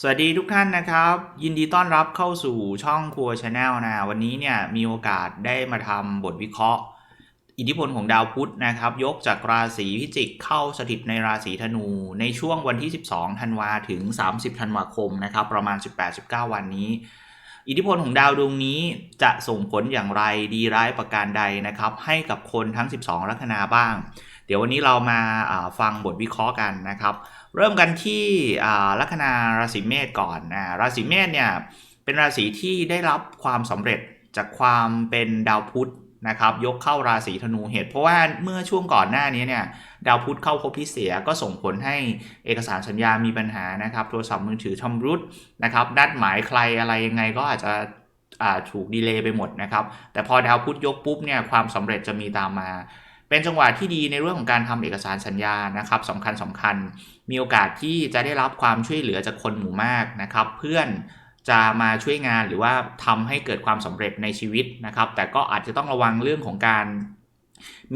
สวัสดีทุกท่านนะครับ ยินดีต้อนรับเข้าสู่ช่องครัวชาแนลนะ วันนี้เนี่ยมีโอกาสได้มาทำบทวิเคราะห์ อิทธิพลของดาวพุธนะครับ ยกจากราศีพิจิกเข้าสถิตในราศีธนู ในช่วงวันที่ 12 ธันวาถึง 30 ธันวาคมนะครับ ประมาณ 18-19 วันนี้ อิทธิพลของดาวดวงนี้จะส่งผลอย่างไรดีร้ายประการใดนะครับ ให้กับคนทั้ง 12 ลัคนาบ้าง เดี๋ยววันนี้เรามาฟังบทวิเคราะห์กันนะครับ เริ่มกันที่ลัคนาราศีเมษก่อนนะราศีเมษเนี่ยเป็นราศีที่ได้รับความสำเร็จจากความเป็นดาวพุธนะครับยกเข้าราศีธนูเหตุ เพราะว่าเมื่อช่วงก่อนหน้านี้เนี่ยดาวพุธเข้าภพพิเศษก็ส่งผลให้เอกสารสัญญามีปัญหานะครับโทรศัพท์มือถือชำรุดนะครับนัดหมายใครอะไรยังไงก็อาจจะถูกดีเลย์ไปหมดนะครับแต่พอดาวพุธยกปุ๊บเนี่ยความสำเร็จจะมีตามมา เป็นจังหวะที่ดีในเรื่องของการทำเอกสารสัญญานะครับสำคัญสำคัญ มีโอกาสที่จะได้รับความช่วยเหลือจากคนหมู่มากนะครับ เพื่อนจะมาช่วยงานหรือว่าทำให้เกิดความสำเร็จในชีวิตนะครับ แต่ก็อาจจะต้องระวังเรื่องของการ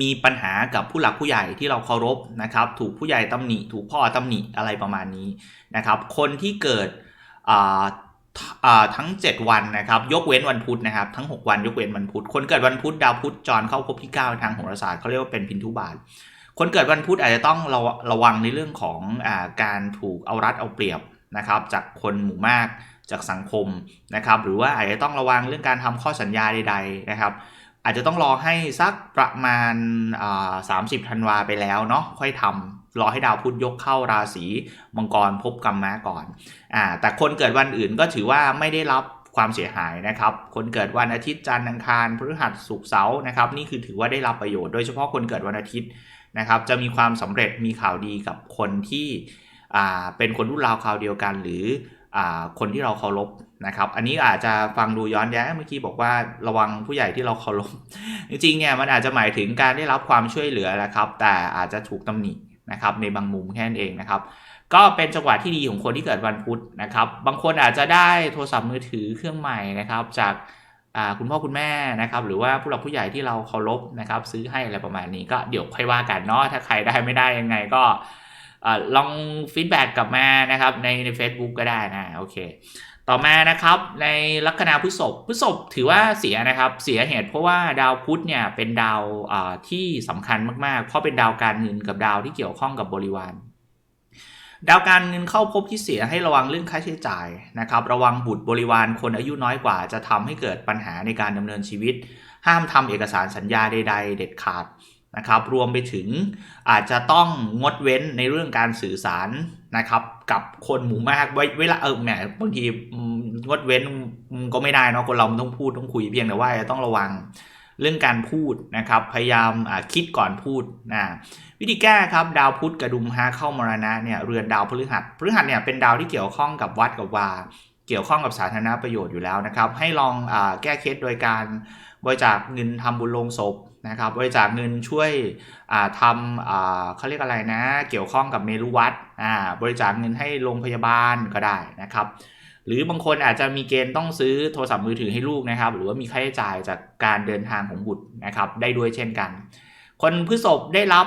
มีปัญหากับผู้หลักผู้ใหญ่ที่เราเคารพนะครับ ถูกผู้ใหญ่ตำหนิ ถูกพ่อตำหนิอะไรประมาณนี้นะครับ คนที่เกิดอ่า ทั้ง 7 วันนะครับ ยกเว้นวันพุธนะครับ ทั้ง 6 วันยกเว้นวันพุธคนเกิดวันพุธดาวพุธจรเข้าภพที่ 9 ทางโหราศาสตร์เขาเรียกว่าเป็นพินทุบาทคนเกิดวันพุธอาจจะต้องระวระวังในเรื่องของอการถูกเอารัดเอาเปรียบนะครับ จากคนหมู่มากจากสังคมนะครับ หรือว่าอาจจะต้องระวังเรื่องการทำข้อสัญญาใด ๆนะครับ อาจจะต้องรอให้สักประมาณสามสิบธันวาไปแล้วเนาะค่อยทำ รอให้ดาวพุธยกเข้าราศีมังกรพบกรรมมาก่อนอ่าแต่คนเกิดวันอื่นก็ถือว่าไม่ได้รับความเสียหายนะครับ คนเกิดวันอาทิตย์จันทร์อังคารพฤหัสศุกร์เสาร์นะครับ นี่คือถือว่าได้รับประโยชน์โดยเฉพาะคนเกิดวันอาทิตย์นะครับ จะมีความสำเร็จมีข่าวดีกับคนที่อ่าเป็นคนรุ่นราวคราวเดียวกัน หรืออ่าคนที่เราเคารพนะครับ อันนี้อาจจะฟังดูย้อนแย้งเมื่อกี้บอกว่าระวังผู้ใหญ่ที่เราเคารพจริงๆเนี่ยมันอาจจะหมายถึงการได้รับความช่วยเหลือแหละครับ แต่อาจจะถูกตำหนิ นะครับในบางมุมแค่นั้นเองนะครับก็เป็นจังหวะที่ดีของคนที่เกิดวันพุธนะครับ บางคนอาจจะได้โทรศัพท์มือถือเครื่องใหม่นะครับ จากาคุณพ่อคุณแม่นะครับ หรือว่าผู้หลักผู้ใหญ่ที่เราเคารพนะครับ ซื้อให้อะไรประมาณนี้ก็เดี๋ยวค่อยว่ากันเนาะถ้าใครได้ไม่ได้ยังไงก็อลองฟีดแบ็กกลับมานะครับในใน a c e b o o k ก็ได้นะโอเค ต่อมานะครับในลัคนาพฤษภพฤษภถือว่าเสียนะครับเสียเหตุเพราะว่าดาวพุธเนี่ยเป็นดาวที่สำคัญมากๆ เพราะเป็นดาวการเงินกับดาวที่เกี่ยวข้องกับบริวารดาวการเงินเข้าพบที่เสียให้ระวังเรื่องค่าใช้จ่ายนะครับระวังบุตรบริวารคนอายุน้อยกว่า จะทำให้เกิดปัญหาในการดำเนินชีวิต ห้ามทำเอกสารสัญญาใด ๆ เด็ดขาดนะครับรวมไปถึงอาจจะต้องงดเว้นในเรื่องการสื่อสารนะครับ กับคนหมู่มากไว้เวลาเออแหมบางทีงดเว้นก็ไม่ได้เนาะคนเราต้องพูดต้องคุยเพียงแต่ว่าจะต้องระวังเรื่องการพูดนะครับ พยายามคิดก่อนพูดนะวิธีแก้ครับดาวพุธกระดุมฮาเข้ามรณะเนี่ยเรือนดาวพฤหัสพฤหัสเนี่ยเป็นดาวที่เกี่ยวข้องกับวัดกับวา เกี่ยวข้องกับสาธารณประโยชน์อยู่แล้วนะครับ ให้ลองอแก้เคล็ดโดยการบริจาคเงินทำบุญลงศพ นะครับบริจาคเงินช่วยทำเขาเรียกอะไรนะ เกี่ยวข้องกับเมรุวัดบริจาคเงินให้โรงพยาบาลก็ได้นะครับ หรือบางคนอาจจะมีเกณฑ์ต้องซื้อโทรศัพท์มือถือให้ลูกนะครับ หรือว่ามีค่าใช้จ่ายจากการเดินทางของบุตรนะครับ ได้ด้วยเช่นกัน คนพฤษภได้รับ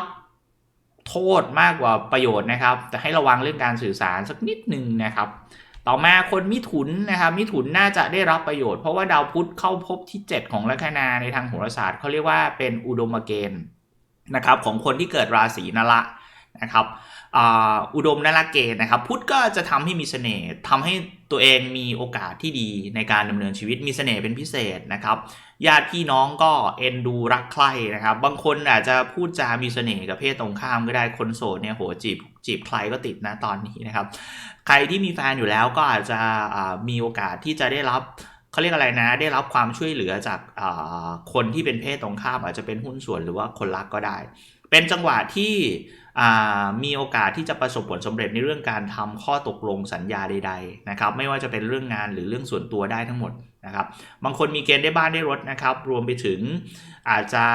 โทษมากกว่าประโยชน์นะครับ แต่ให้ระวังเรื่องการสื่อสารสักนิดหนึ่งนะครับ ต่อมาคนมิถุนนะครับมิถุนน่าจะได้รับประโยชน์เพราะว่าดาวพุธเข้าพบที่ 7 ของลัคนาในทางโหราศาสตร์เขาเรียกว่าเป็นอุดมเกณฑ์นะครับของคนที่เกิดราศีนละนะครับอุดมนละเกณฑ์นะครับ พุธก็จะทำให้มีเสน่ห์ทำให้ตัวเองมีโอกาสที่ดีในการดำเนินชีวิตมีเสน่ห์เป็นพิเศษนะครับญาติพี่น้องก็เอ็นดูรักใคร่นะครับ บางคนอาจจะพูดจามีเสน่ห์กับเพศตรงข้ามก็ได้คนโสดเนี่ยโหจีบ จีบใครก็ติดนะตอนนี้นะครับ ใครที่มีแฟนอยู่แล้วก็อาจจะมีโอกาสที่จะได้รับเขาเรียกอะไรนะ ได้รับความช่วยเหลือจากคนที่เป็นเพศตรงข้าม อาจจะเป็นหุ้นส่วนหรือว่าคนรักก็ได้ เป็นจังหวะที่มีโอกาสที่จะประสบผลสำเร็จในเรื่องการทำข้อตกลงสัญญาใด ๆ นะครับ ไม่ว่าจะเป็นเรื่องงานหรือเรื่องส่วนตัวได้ทั้งหมดนะครับ บางคนมีเกณฑ์ได้บ้านได้รถนะครับ รวมไปถึงอาจจะ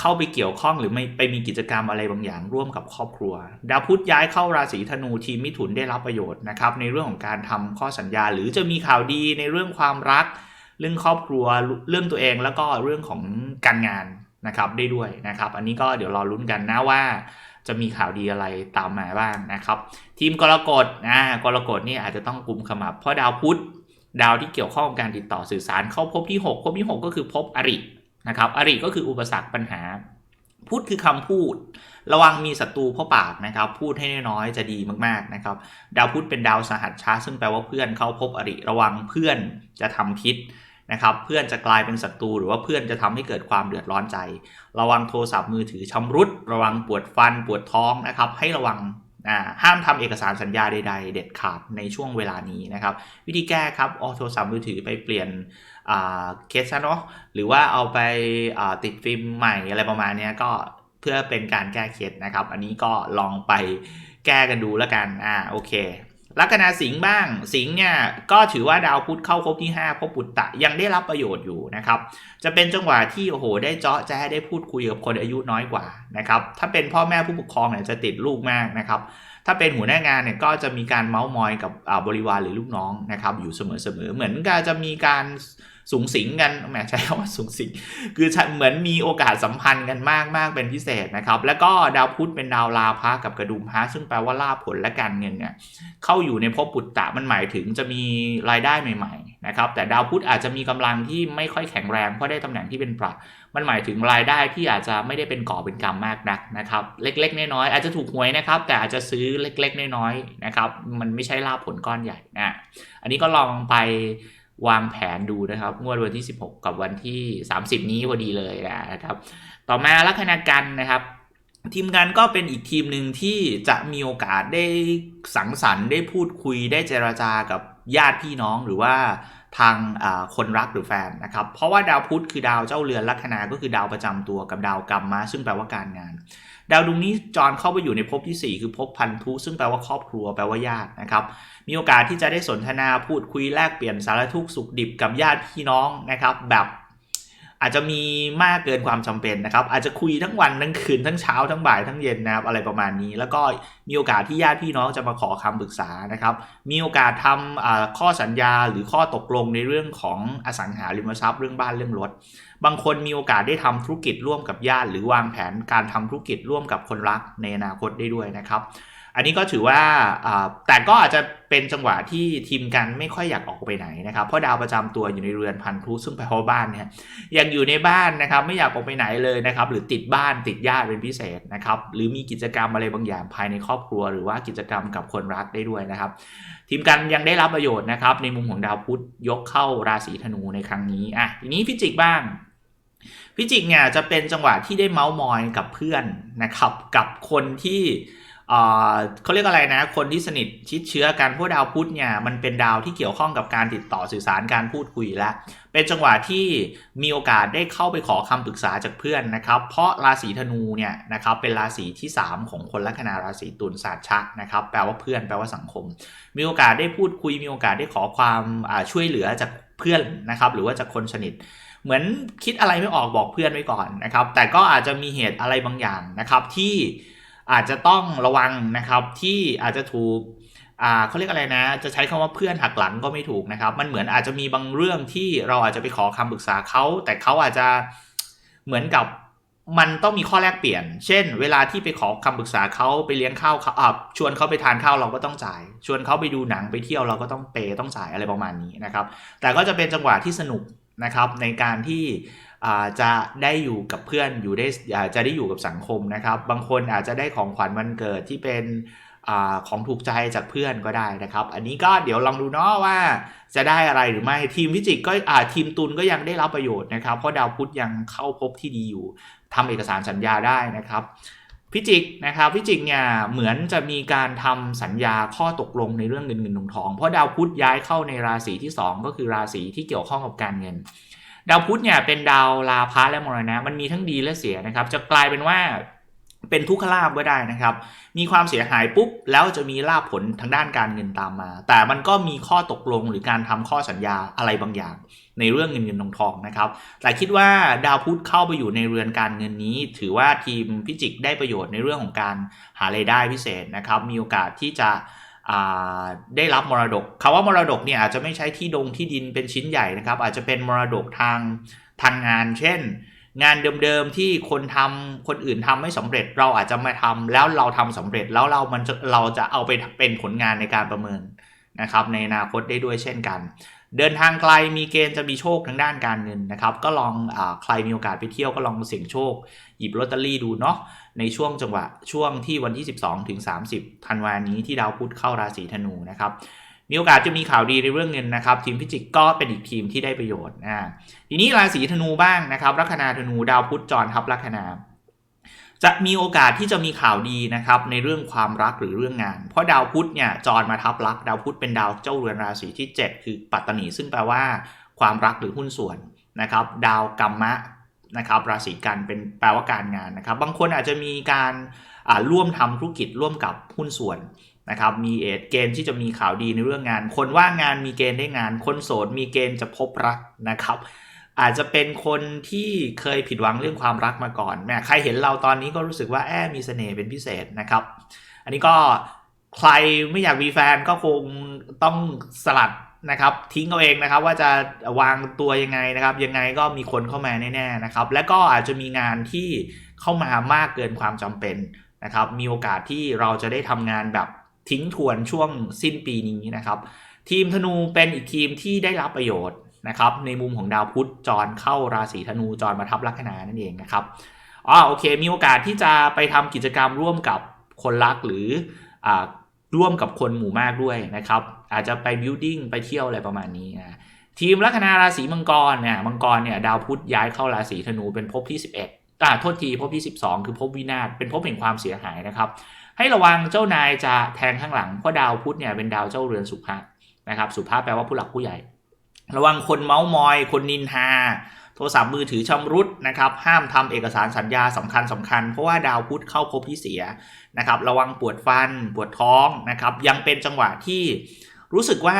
เข้าไปเกี่ยวข้องหรือไม่ไปมีกิจกรรมอะไรบางอย่างร่วมกับครอบครัว ดาวพุธย้ายเข้าราศีธนูทีมมิถุนได้รับประโยชน์นะครับในเรื่องของการทำข้อสัญญา หรือจะมีข่าวดีในเรื่องความรัก เรื่องครอบครัวเรื่องตัวเองแล้วก็เรื่องของการงานนะครับได้ด้วยนะครับ อันนี้ก็เดี๋ยวรอลุ้นกันนะว่าจะมีข่าวดีอะไรตามมาบ้างนะครับ ทีมกรกฎอ่ากรกฎนี่อาจจะต้องกุมขมับเพราะดาวพุธดาวที่เกี่ยวข้องกับการติดต่อสื่อสารเข้าพบที่ 6 พบที่ 6 ก็คือพบอริ นะครับอริก็คืออุปสรรคปัญหา พูดคือคำพูด ระวังมีศัตรูเพราะปากนะครับ พูดให้น้อยๆจะดีมากๆนะครับ ดาวพุธเป็นดาวสหัสช้า ซึ่งแปลว่าเพื่อนเข้าพบอริระวังเพื่อนจะทำพิษนะครับ เพื่อนจะกลายเป็นศัตรูหรือว่าเพื่อนจะทำให้เกิดความเดือดร้อนใจ ระวังโทรศัพท์มือถือชำรุด ระวังปวดฟันปวดท้องนะครับ ให้ระวังห้ามทำเอกสารสัญญาใด ๆ เด็ดขาดในช่วงเวลานี้นะครับ วิธีแก้ครับเอาโทรศัพท์มือถือไปเปลี่ยน เคสเนาะหรือว่าเอาไปาติดฟิล์มใหม่อะไรประมาณนี้ก็เพื่อเป็นการแก้เคสนะครับ อันนี้ก็ลองไปแก้กันดูแล้วกันอ่าโอเคลัคนาสิงห์บ้าง สิงห์เนี่ยก็ถือว่าดาวพุธเข้าภพที่5ภพปุตตะยังได้รับประโยชน์อยู่นะครับ จะเป็นจังหวะที่โอ้โหได้เจาะแจ้ได้พูดคุยกับคนอายุน้อยกว่านะครับถ้าเป็นพ่อแม่ผู้ปกครองเนี่ยจะติดลูกมากนะครับ ถ้าเป็นหัวหน้างานเนี่ยก็จะมีการเมาส์มอยกับบริวารหรือลูกน้องนะครับอยู่เสมอๆเหมือนกับจะมีการ สูงสิงกันแหมใช้คำว่าสูงสิงคือเหมือนมีโอกาสสัมพันธ์กันมากมากเป็นพิเศษนะครับ แล้วก็ดาวพุธเป็นดาวลาภะกับกระดุมพระซึ่งแปลว่าลาภผลและการเงินเนี่ยเข้าอยู่ในภพปุตตะมันหมายถึงจะมีรายได้ใหม่ๆนะครับแต่ดาวพุธอาจจะมีกำลังที่ไม่ค่อยแข็งแรงเพราะได้ตำแหน่งที่เป็นปรับมันหมายถึงรายได้ที่อาจจะไม่ได้เป็นก่อเป็นกรรมมากนักนะครับ เล็ก ๆ น้อยๆอาจจะถูกหวยนะครับ แต่อาจจะซื้อเล็ก ๆ น้อยๆนะครับ มันไม่ใช่ลาภผลก้อนใหญ่นะอันนี้ก็ลองไป วางแผนดูนะครับงวดวันที่ 16 กับวันที่ 30 นี้พอดีเลยนะครับ ต่อมาลัคนากันนะครับทีมงานก็เป็นอีกทีมหนึ่งที่จะมีโอกาสได้สังสรรค์ได้พูดคุยได้เจราจากับญาติพี่น้องหรือว่าทางคนรักหรือแฟนนะครับ เพราะว่าดาวพุธคือดาวเจ้าเรือนลัคนาก็คือดาวประจำตัวกับดาวกรรมมา ซึ่งแปลว่าการงาน ดาวดวงนี้จรเข้าไปอยู่ในภพที่ 4 คือภพพันธุ ซึ่งแปลว่าครอบครัวแปลว่าญาตินะครับ มีโอกาสที่จะได้สนทนาพูดคุยแลกเปลี่ยนสารทุกข์สุขดิบกับญาติพี่น้องนะครับ แบบ อาจจะมีมากเกินความจำเป็นนะครับ อาจจะคุยทั้งวันทั้งคืนทั้งเช้าทั้งบ่ายทั้งเย็นนะครับอะไรประมาณนี้ แล้วก็มีโอกาสที่ญาติพี่น้องจะมาขอคำปรึกษานะครับ มีโอกาสทำข้อสัญญาหรือข้อตกลงในเรื่องของอสังหาริมทรัพย์เรื่องบ้านเรื่องรถ บางคนมีโอกาสได้ทำธุรกิจร่วมกับญาติ หรือวางแผนการทำธุรกิจร่วมกับคนรักในอนาคตได้ด้วยนะครับ อันนี้ก็ถือว่าแต่ก็อาจจะเป็นจังหวะที่ทีมกันไม่ค่อยอยากออกไปไหนนะครับ เพราะดาวประจำตัวอยู่ในเรือนพันธุซึ่งแปลว่าบ้านเนี่ยยังอยู่ในบ้านนะครับไม่อยากออกไปไหนเลยนะครับ หรือติดบ้านติดญาติเป็นพิเศษนะครับ หรือมีกิจกรรมอะไรบางอย่างภายในครอบครัว หรือว่ากิจกรรมกับคนรักได้ด้วยนะครับ ทีมกันยังได้รับประโยชน์นะครับ ในมุมของดาวพุธยกเข้าราศีธนูในครั้งนี้อะทีนี้พิจิกบ้างพิจิกเนี่ยจะเป็นจังหวะที่ได้เมาส์มอยกับเพื่อนนะครับ กับคนที่ เขาเรียกอะไรนะ คนที่สนิทชิดเชื้อกันพวกดาวพุธเนี่ยมันเป็นดาวที่เกี่ยวข้องกับการติดต่อสื่อสารการพูดคุยแล้ว เป็นจังหวะที่มีโอกาสได้เข้าไปขอคำปรึกษาจากเพื่อนนะครับ เพราะราศีธนูเนี่ยนะครับเป็นราศีที่ 3 ของคนลัคนาราศีตุลศาสตร์ชะนะครับแปลว่าเพื่อนแปลว่าสังคม มีโอกาสได้พูดคุย มีโอกาสได้ขอความช่วยเหลือจากเพื่อนนะครับหรือว่าจากคนสนิทเหมือนคิดอะไรไม่ออกบอกเพื่อนไว้ก่อนนะครับแต่ก็อาจจะมีเหตุอะไรบางอย่างนะครับที่ อาจจะต้องระวังนะครับที่อาจจะถูกอ่าเขาเรียกอะไรนะ จะใช้คำว่าเพื่อนหักหลังก็ไม่ถูกนะครับ มันเหมือนอาจจะมีบางเรื่องที่เราอาจจะไปขอคำปรึกษาเขาแต่เขาอาจจะเหมือนกับมันต้องมีข้อแลกเปลี่ยน เช่น เวลาที่ไปขอคำปรึกษาเขาไปเลี้ยงข้าวเขาอ่าชวนเขาไปทานข้าวเราก็ต้องจ่าย ชวนเขาไปดูหนังไปเที่ยวเราก็ต้องเปย์ต้องจ่ายอะไรประมาณนี้นะครับ แต่ก็จะเป็นจังหวะที่สนุก นะครับในการที่จะได้อยู่กับเพื่อนอยู่ได้จะได้อยู่กับสังคมนะครับ บางคนอาจจะได้ของขวัญวันเกิดที่เป็นอของถูกใจจากเพื่อนก็ได้นะครับ อันนี้ก็เดี๋ยวลองดูเนาะว่าจะได้อะไรหรือไม่ทีมพิจิกก็ทีมตุลก็ยังได้รับประโยชน์นะครับ เพราะดาวพุธยังเข้าพบที่ดีอยู่ทำเอกสารสัญญาได้นะครับ พิจิกนะครับพิจิกเนี่ยเหมือนจะมีการทำสัญญาข้อตกลงในเรื่องเงินเงินทองทองเพราะดาวพุธย้ายเข้าในราศีที่ 2 ก็คือราศีที่เกี่ยวข้องกับการเงิน ดาวพุธเนี่ยเป็นดาวลาพะและมรณะมันมีทั้งดีและเสียนะครับ จะกลายเป็นว่า เป็นทุกขลาบก็ได้นะครับ มีความเสียหายปุ๊บ แล้วจะมีลาภผลทางด้านการเงินตามมา แต่มันก็มีข้อตกลงหรือการทำข้อสัญญาอะไรบางอย่าง ในเรื่องเงินเงินทองทองนะครับ แต่คิดว่าดาวพุธเข้าไปอยู่ในเรือนการเงินนี้ ถือว่าทีมพิจิกได้ประโยชน์ในเรื่องของการหารายได้พิเศษนะครับ มีโอกาสที่จะได้รับมรดกคาว่ามรดกเนี่ยอาจจะไม่ใช้ที่ดงที่ดินเป็นชิ้นใหญ่นะครับ อาจจะเป็นมรดกทางทางงาน เช่น งานเดิมๆที่คนทำคนอื่นทำไม่สำเร็จเราอาจจะมาทำแล้วเราทำสำเร็จแล้วเรามันเราจะเอาไปเป็นผลงานในการประเมินนะครับ ในอนาคตได้ด้วยเช่นกัน เดินทางไกลมีเกณฑ์จะมีโชคทางด้านการเงินนะครับ ก็ลองอใครมีโอกาสไปเที่ยวก็ลองเสี่ยงโชค หยิบลอตเตอรี่ดูเนาะในช่วงจังหวะช่วงที่วันที่ 12ถึง30ธันวานี้ที่ดาวพุธเข้าราศีธนูนะครับ มีโอกาสจะมีข่าวดีในเรื่องเงินนะครับ ทีมพิจิกก็เป็นอีกทีมที่ได้ประโยชน์อ่าทีนี้ราศีธนูบ้างนะครับลัคนาธนูดาวพุธจรทับลัคนาจะมีโอกาสที่จะมีข่าวดีนะครับในเรื่องความรักหรือเรื่องงาน เพราะดาวพุธเนี่ยจรมาทับลัก ดาวพุธเป็นดาวเจ้าเรือนราศีที่ 7 คือปัตตนีซึ่งแปลว่าความรักหรือหุ้นส่วนนะครับ ดาวกรรมะนะครับราศีกันเป็นแปลว่าการงานนะครับ บางคนอาจจะมีการอ่าร่วมทำธุรกิจร่วมกับหุ้นส่วน นะครับมีเอดเกณฑ์ที่จะมีข่าวดีในเรื่องงาน คนว่างงานมีเกณฑ์ได้งาน คนโสดมีเกณฑ์จะพบรักนะครับ อาจจะเป็นคนที่เคยผิดหวังเรื่องความรักมาก่อนแม่ใครเห็นเราตอนนี้ก็รู้สึกว่าแอบมีเสน่ห์เป็นพิเศษนะครับ อันนี้ก็ใครไม่อยากมีแฟนก็คงต้องสลัดนะครับทิ้งเอาเองนะครับว่าจะวางตัวยังไงนะครับ ยังไงก็มีคนเข้ามาแน่ๆนะครับ และก็อาจจะมีงานที่เข้ามามากเกินความจำเป็นนะครับ มีโอกาสที่เราจะได้ทำงานแบบ ทิ้งทวนช่วงสิ้นปีนี้นะครับ ทีมธนูเป็นอีกทีมที่ได้รับประโยชน์นะครับในมุมของดาวพุธจรเข้าราศีธนูจรมาทับลัคนานั่นเองนะครับอ๋อโอเค มีโอกาสที่จะไปทำกิจกรรมร่วมกับคนรักหรืออ่าร่วมกับคนหมู่มากด้วยนะครับ อาจจะไปบิวดิ้งไปเที่ยวอะไรประมาณนี้นะทีมลัคนาราศีมังกรเนี่ยมังกรเนี่ยดาวพุธย้ายเข้าราศีธนูเป็นภพที่ 11อ่าโทษทีภพที่ 12 คือภพวินาศเป็นภพแห่งความเสียหายนะครับ ให้ระวังเจ้านายจะแทงข้างหลังเพราะดาวพุธเนี่ยเป็นดาวเจ้าเรือนสุภาพนะครับ สุภาพแปลว่าผู้หลักผู้ใหญ่ ระวังคนเมาส์มอย คนนินทา โทรศัพท์มือถือชำรุดนะครับ ห้ามทำเอกสารสัญญาสำคัญสำคัญ เพราะว่าดาวพุธเข้าภพที่เสียนะครับ ระวังปวดฟัน ปวดท้องนะครับ ยังเป็นจังหวะที่ รู้สึกว่า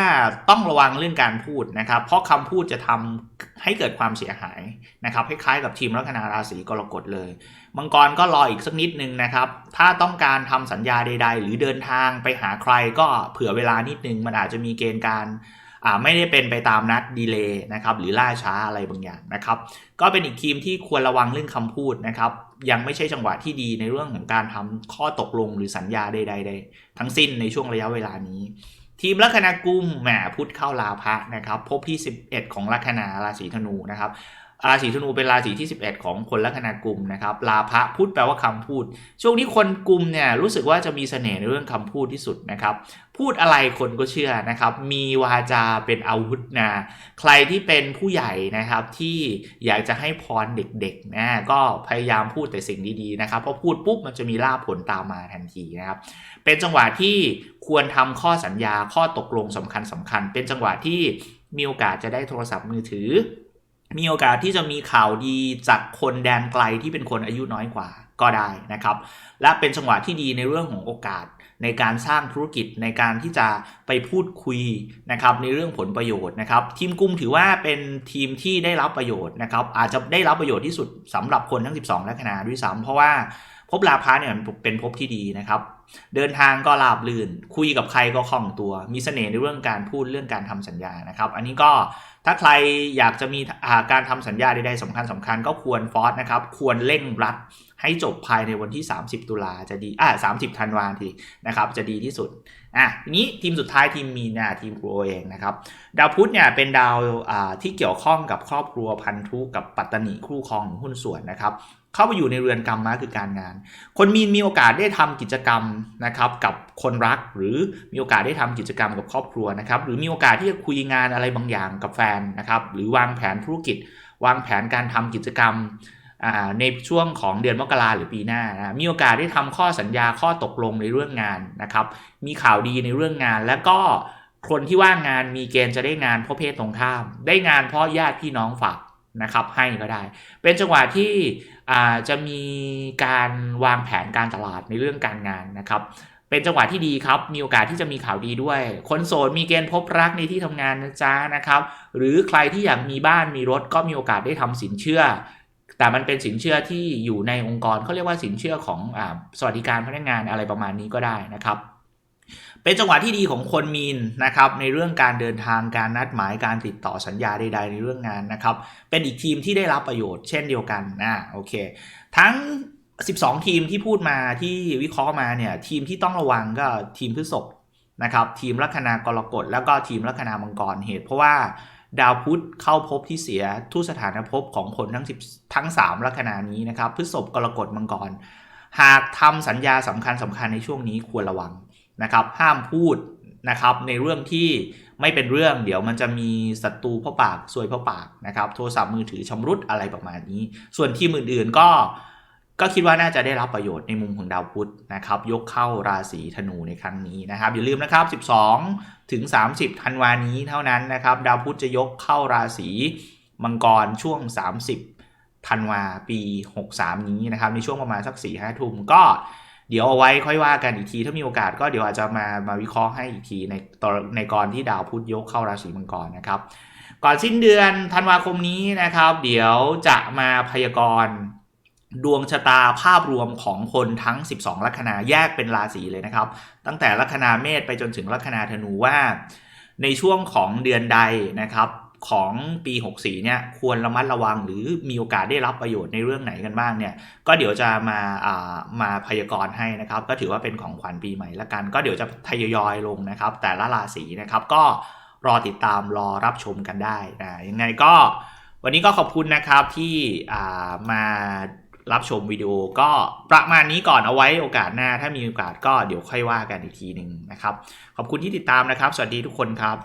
ต้องระวังเรื่องการพูดนะครับ เพราะคำพูดจะทำให้เกิดความเสียหายนะครับคล้ายๆกับทีมลัคนาราศีกรกฎเลย มังกรก็รออีกสักนิดนึงนะครับ ถ้าต้องการทำสัญญาใด ๆ หรือเดินทางไปหาใครก็เผื่อเวลานิดนึง มันอาจจะมีเกณฑ์การไม่ได้เป็นไปตามนัดดีเลย์นะครับหรือล่าช้าอะไรบางอย่างนะครับ ก็เป็นอีกทีมที่ควรระวังเรื่องคำพูดนะครับ ยังไม่ใช่จังหวะที่ดีในเรื่องของการทำข้อตกลงหรือสัญญาใดๆทั้งสิ้นในช่วงระยะเวลานี้ ทีมลัคนากุมแหมพุธเข้าลาภะนะครับ พบที่ 11 ของลัคนาราศีธนูนะครับ ราศีธนูเป็นราศีที่ 11 ของคนลัคนากุมนะครับลาภะพุธแปลว่าคำพูด ช่วงนี้คนกุมเนี่ยรู้สึกว่าจะมีเสน่ห์ในเรื่องคำพูดที่สุดนะครับ พูดอะไรคนก็เชื่อนะครับ มีวาจาเป็นอาวุธนะใครที่เป็นผู้ใหญ่นะครับที่อยากจะให้พรเด็กๆนะก็พยายามพูดแต่สิ่งดีๆนะครับเพราะพูดปุ๊บมันจะมีลาภผลตามมาทันทีนะครับ เป็นจังหวะที่ควรทำข้อสัญญาข้อตกลงสำคัญสคัญๆเป็นจังหวะที่มีโอกาสจะได้โทรศัพท์มือถือ มีโอกาสที่จะมีข่าวดีจากคนแดนไกลที่เป็นคนอายุน้อยกว่าก็ได้นะครับ และเป็นจังหวะที่ดีในเรื่องของโอกาสในการสร้างธุรกิจในการที่จะไปพูดคุยนะครับในเรื่องผลประโยชน์นะครับทีมกลุ่มถือว่าเป็นทีมที่ได้รับประโยชน์นะครับอาจจะได้รับประโยชน์ที่สุดสำหรับคนทั้ง 12 ลัคณะด้วยซ้ำเพราะว่า ภพลาภะเนี่ยเป็นภพที่ดีนะครับ เดินทางก็ราบลื่น คุยกับใครก็คล่องตัว มีเสน่ห์ในเรื่องการพูดเรื่องการทำสัญญานะครับ อันนี้ก็ถ้าใครอยากจะมีาการทำสัญญาใดๆสำคัญสำคัญก็ควรฟอสนะครับ ควรเร่งรัดให้จบภายในวันที่ 30 ตุลาจะดีอ่า30ธันวาทีนะครับ จะดีที่สุดอะทีนี้ทีมสุดท้ายทีมมีนาทีมครัวเองนะครับ ดาวพุธเนี่ยเป็นดาวอ่าที่เกี่ยวข้องกับครอบครัวพันธุกับปัตตนิคู่ครองหุ้นส่วนนะครับ เข้าไปอยู่ในเรือนกรรมมาคือการงาน คนมีนมีโอกาสได้ทำกิจกรรมนะครับกับคนรักหรือมีโอกาสได้ทำกิจกรรมกับครอบครัวนะครับหรือมีโอกาสที่จะคุยงานอะไรบางอย่างกับแฟนนะครับหรือวางแผนธุรกิจ วางแผนการทำกิจกรรมในช่วงของเดือนมกราหรือปีหน้านะมีโอกาสได้ทำข้อสัญญาข้อตกลงในเรื่องงานนะครับมีข่าวดีในเรื่องงาน แล้วก็คนที่ว่างงานมีเกณฑ์จะได้งานเพราะเพศตรงข้าม ได้งานเพราะญาติพี่น้องฝากนะครับให้ก็ได้ เป็นจังหวะที่ จะมีการวางแผนการตลาดในเรื่องการงานนะครับเป็นจังหวะที่ดีครับ มีโอกาสที่จะมีข่าวดีด้วย คนโสดมีเกณฑ์พบรักในที่ทำงานนะจ๊ะนะครับ หรือใครที่อยากมีบ้านมีรถก็มีโอกาสได้ทำสินเชื่อ แต่มันเป็นสินเชื่อที่อยู่ในองค์กรเขาเรียกว่าสินเชื่อของอสวัสดิการพนักงานอะไรประมาณนี้ก็ได้นะครับ เป็นจังหวะที่ดีของคนมีนนะครับในเรื่องการเดินทางการนัดหมายการติดต่อสัญญาใด ๆ ในเรื่องงานนะครับ เป็นอีกทีมที่ได้รับประโยชน์เช่นเดียวกันนะโอเค ทั้ง 12 ทีมที่พูดมาที่วิเคราะห์มาเนี่ยทีมที่ต้องระวังก็ทีมพฤษภนะครับทีมลัคนากรกฎแล้วก็ทีมลัคนามังกรเหตุ เพราะว่าดาวพุธเข้าภพที่เสียทุกสถานภพของคนทั้ง10ทั้ง 3 ลัคนานี้นะครับพฤษภกรกฎมังกร หากทำสัญญาสำคัญสำคัญในช่วงนี้ควรระวัง นะครับห้ามพูดนะครับในเรื่องที่ไม่เป็นเรื่องเดี๋ยวมันจะมีศัตรูเพราะปากซวยเพราะปากนะครับโทรศัพท์มือถือชำรุดอะไรประมาณนี้ ส่วนทีมอื่นๆก็ก็คิดว่าน่าจะได้รับประโยชน์ในมุมของดาวพุธนะครับยกเข้าราศีธนูในครั้งนี้นะครับอย่าลืมนะครับ 12 ถึง 30 ธันวานี้เท่านั้นนะครับดาวพุธจะยกเข้าราศีมังกรช่วง 30 ธันวาปี 63 นี้นะครับในช่วงประมาณสัก4 5ทุ่มก็ เดี๋ยวเอาไว้ค่อยว่ากันอีกที ถ้ามีโอกาสก็เดี๋ยวอาจจะมามาวิเคราะห์ให้อีกทีในตอนในกรที่ดาวพุธยกเข้าราศีมังกรนะครับ ก่อนสิ้นเดือนธันวาคมนี้นะครับ เดี๋ยวจะมาพยากรณ์ดวงชะตาภาพรวมของคนทั้ง 12 ลัคนาแยกเป็นราศีเลยนะครับ ตั้งแต่ลัคนาเมษไปจนถึงลัคนาธนูว่า ในช่วงของเดือนใดนะครับ ของปี 64 เนี่ยควรระมัดระวังหรือมีโอกาสได้รับประโยชน์ในเรื่องไหนกันบ้างเนี่ยก็เดี๋ยวจะมาอ่ามาพยากรณ์ให้นะครับ ก็ถือว่าเป็นของขวัญปีใหม่ละกัน ก็เดี๋ยวจะทยอยลงนะครับ แต่ละราศีนะครับก็รอติดตามรอรับชมกันได้นะยังไงก็วันนี้ก็ขอบคุณนะครับที่อ่ามารับชมวิดีโอก็ประมาณนี้ก่อนเอาไว้โอกาสหน้า ถ้ามีโอกาสก็เดี๋ยวค่อยว่ากันอีกทีหนึ่งนะครับ ขอบคุณที่ติดตามนะครับ สวัสดีทุกคนครับ